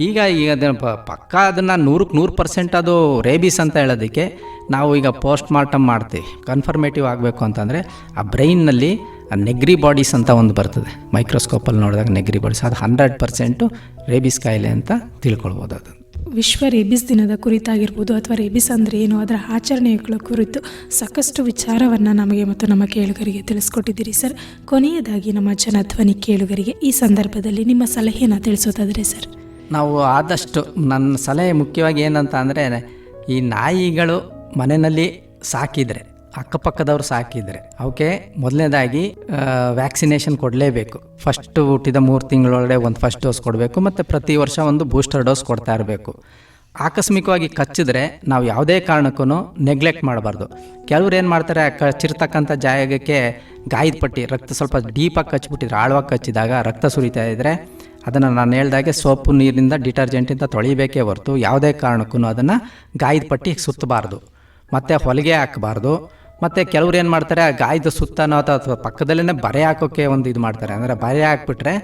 ಈಗ ಈಗ ಅದನ್ನು ಪಕ್ಕ ಅದನ್ನು ನೂರಕ್ಕೆ ನೂರು ಪರ್ಸೆಂಟ್ ಅದು ರೇಬಿಸ್ ಅಂತ ಹೇಳೋದಕ್ಕೆ ನಾವು ಈಗ ಪೋಸ್ಟ್ ಮಾರ್ಟಮ್ ಮಾಡ್ತೀವಿ. ಕನ್ಫರ್ಮೇಟಿವ್ ಆಗಬೇಕು ಅಂತಂದರೆ ಆ ಬ್ರೈನ್ನಲ್ಲಿ ನೆಗ್ರಿ ಬಾಡೀಸ್ ಅಂತ ಒಂದು ಬರ್ತದೆ. ಮೈಕ್ರೋಸ್ಕೋಪಲ್ಲಿ ನೋಡಿದಾಗ ನೆಗ್ರಿ ಬಾಡೀಸ್ ಅದು ಹಂಡ್ರೆಡ್ ಪರ್ಸೆಂಟು ರೇಬಿಸ್ ಕಾಯಿಲೆ ಅಂತ ತಿಳ್ಕೊಳ್ಬೋದು ಅದು ವಿಶ್ವ ರೇಬಿಸ್ ದಿನದ ಕುರಿತಾಗಿರ್ಬೋದು ಅಥವಾ ರೇಬಿಸ್ ಅಂದರೆ ಏನು ಅದರ ಆಚರಣೆಗಳ ಕುರಿತು ಸಾಕಷ್ಟು ವಿಚಾರವನ್ನು ನಮಗೆ ಮತ್ತು ನಮ್ಮ ಕೇಳುಗರಿಗೆ ತಿಳಿಸ್ಕೊಟ್ಟಿದ್ದೀರಿ ಸರ್. ಕೊನೆಯದಾಗಿ ನಮ್ಮ ಜನಧ್ವನಿ ಕೇಳುಗರಿಗೆ ಈ ಸಂದರ್ಭದಲ್ಲಿ ನಿಮ್ಮ ಸಲಹೆಯನ್ನು ತಿಳಿಸೋದಾದರೆ ಸರ್. ನಾವು ಆದಷ್ಟು ನನ್ನ ಸಲಹೆ ಮುಖ್ಯವಾಗಿ ಏನಂತ ಅಂದರೆ ಈ ನಾಯಿಗಳು ಮನೆಯಲ್ಲಿ ಸಾಕಿದರೆ, ಅಕ್ಕಪಕ್ಕದವ್ರು ಸಾಕಿದರೆ, ಅವಕ್ಕೆ ಮೊದಲನೇದಾಗಿ ವ್ಯಾಕ್ಸಿನೇಷನ್ ಕೊಡಲೇಬೇಕು. ಫಸ್ಟ್ ಹುಟ್ಟಿದ ಮೂರು ತಿಂಗಳೊಳಗಡೆ ಒಂದು ಫಸ್ಟ್ ಡೋಸ್ ಕೊಡಬೇಕು, ಮತ್ತು ಪ್ರತಿ ವರ್ಷ ಒಂದು ಬೂಸ್ಟರ್ ಡೋಸ್ ಕೊಡ್ತಾ ಇರಬೇಕು. ಆಕಸ್ಮಿಕವಾಗಿ ಕಚ್ಚಿದ್ರೆ ನಾವು ಯಾವುದೇ ಕಾರಣಕ್ಕೂ ನೆಗ್ಲೆಕ್ಟ್ ಮಾಡಬಾರ್ದು. ಕೆಲವ್ರು ಏನು ಮಾಡ್ತಾರೆ ಕಚ್ಚಿರ್ತಕ್ಕಂಥ ಜಾಗಕ್ಕೆ ಗಾಯದ ಪಟ್ಟಿ, ರಕ್ತ ಸ್ವಲ್ಪ ಡೀಪಾಗಿ ಕಚ್ಚಿಬಿಟ್ಟಿದ್ರೆ ಆಳವಾಗಿ ಕಚ್ಚಿದಾಗ ರಕ್ತ ಸುರಿತಾ ಇದ್ದರೆ ಅದನ್ನು ನಾನು ಹೇಳ್ದಾಗೆ ಸೋಪು ನೀರಿನಿಂದ ಡಿಟರ್ಜೆಂಟಿಂದ ತೊಳಿಬೇಕೇ ಹೊರತು ಯಾವುದೇ ಕಾರಣಕ್ಕೂ ಅದನ್ನು ಗಾಯದ ಪಟ್ಟಿ ಸುತ್ತಬಾರ್ದು. ಮತ್ತು ಹೊಲಿಗೆ ಹಾಕಬಾರ್ದು. ಮತ್ತು ಕೆಲವ್ರು ಏನು ಮಾಡ್ತಾರೆ, ಆ ಗಾಯದ ಸುತ್ತನೋ ಅಥವಾ ಪಕ್ಕದಲ್ಲೇ ಬರೆ ಹಾಕೋಕ್ಕೆ ಒಂದು ಇದು ಮಾಡ್ತಾರೆ. ಅಂದರೆ ಬರೆ ಹಾಕ್ಬಿಟ್ರೆ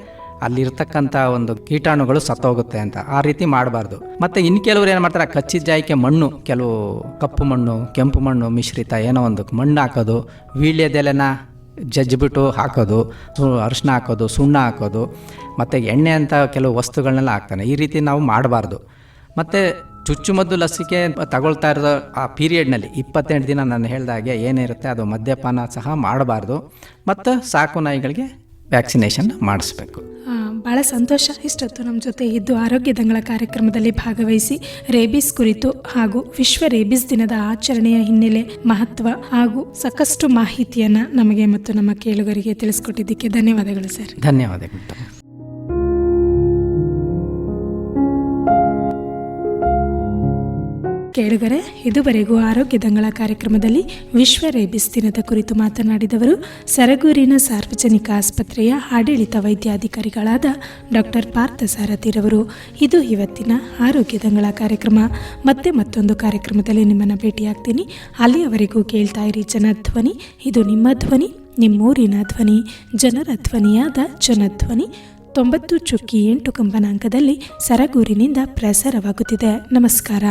ಅಲ್ಲಿರ್ತಕ್ಕಂಥ ಒಂದು ಕೀಟಾಣುಗಳು ಸತ್ತೋಗುತ್ತೆ ಅಂತ ಆ ರೀತಿ ಮಾಡಬಾರ್ದು. ಮತ್ತು ಇನ್ನು ಕೆಲವ್ರು ಏನು ಮಾಡ್ತಾರೆ ಕಚ್ಚಿದ ಜಾಯಕ್ಕೆ ಮಣ್ಣು, ಕೆಲವು ಕಪ್ಪು ಮಣ್ಣು, ಕೆಂಪು ಮಣ್ಣು ಮಿಶ್ರಿತ ಏನೋ ಒಂದು ಮಣ್ಣು ಹಾಕೋದು, ವೀಳ್ಯದೆಲೆನ ಜಜ್ಜಿಬಿಟ್ಟು ಹಾಕೋದು ಅರಿಶಿನ ಹಾಕೋದು, ಸುಣ್ಣ ಹಾಕೋದು, ಮತ್ತು ಎಣ್ಣೆ ಅಂತ ಕೆಲವು ವಸ್ತುಗಳನ್ನೆಲ್ಲ ಹಾಕ್ತಾನೆ. ಈ ರೀತಿ ನಾವು ಮಾಡಬಾರ್ದು. ಮತ್ತು ಚುಚ್ಚುಮದ್ದು ಲಸಿಕೆ ತಗೊಳ್ತಾ ಇರೋ ಆ ಪೀರಿಯಡ್ನಲ್ಲಿ ಇಪ್ಪತ್ತೆಂಟು ದಿನ ನಾನು ಹೇಳ್ದಾಗೆ ಏನಿರುತ್ತೆ ಅದು ಮದ್ಯಪಾನ ಸಹ ಮಾಡಬಾರ್ದು. ಮತ್ತು ಸಾಕು ನಾಯಿಗಳಿಗೆ ವ್ಯಾಕ್ಸಿನೇಷನ್ ಮಾಡಿಸ್ಬೇಕು. ಬಹಳ ಸಂತೋಷ ಇಷ್ಟೊತ್ತು ನಮ್ಮ ಜೊತೆ ಇದ್ದು ಆರೋಗ್ಯ ದಂಗಳ ಕಾರ್ಯಕ್ರಮದಲ್ಲಿ ಭಾಗವಹಿಸಿ ರೇಬಿಸ್ ಕುರಿತು ಹಾಗೂ ವಿಶ್ವ ರೇಬಿಸ್ ದಿನದ ಆಚರಣೆಯ ಹಿನ್ನೆಲೆ ಮಹತ್ವ ಹಾಗೂ ಸಾಕಷ್ಟು ಮಾಹಿತಿಯನ್ನು ನಮಗೆ ಮತ್ತು ನಮ್ಮ ಕೇಳುಗರಿಗೆ ತಿಳಿಸ್ಕೊಟ್ಟಿದ್ದಕ್ಕೆ ಧನ್ಯವಾದಗಳು ಸರ್. ಧನ್ಯವಾದಗಳು. ಕೇಳುಗರೆ, ಇದುವರೆಗೂ ಆರೋಗ್ಯ ದಂಗಳ ಕಾರ್ಯಕ್ರಮದಲ್ಲಿ ವಿಶ್ವ ರೇಬಿಸ್ ದಿನದ ಕುರಿತು ಮಾತನಾಡಿದವರು, ಸರಗೂರಿನ ಸಾರ್ವಜನಿಕ ಆಸ್ಪತ್ರೆಯ ಆಡಳಿತ ವೈದ್ಯಾಧಿಕಾರಿಗಳಾದ ಡಾಕ್ಟರ್ ಪಾರ್ಥ ಸಾರಥಿರವರು ಇದು ಇವತ್ತಿನ ಆರೋಗ್ಯ ದಂಗಳ ಕಾರ್ಯಕ್ರಮ. ಮತ್ತೆ ಮತ್ತೊಂದು ಕಾರ್ಯಕ್ರಮದಲ್ಲಿ ನಿಮ್ಮನ್ನು ಭೇಟಿಯಾಗ್ತೀನಿ. ಅಲ್ಲಿಯವರೆಗೂ ಕೇಳ್ತಾ ಇರಿ ಜನಧ್ವನಿ ಇದು ನಿಮ್ಮ ಧ್ವನಿ, ನಿಮ್ಮೂರಿನ ಧ್ವನಿ, ಜನರ ಧ್ವನಿಯಾದ ಜನಧ್ವನಿ ತೊಂಬತ್ತು ಚುಕ್ಕಿ ಎಂಟು ಕಂಪನಾಂಕದಲ್ಲಿ ಸರಗೂರಿನಿಂದ ಪ್ರಸಾರವಾಗುತ್ತಿದೆ. ನಮಸ್ಕಾರ.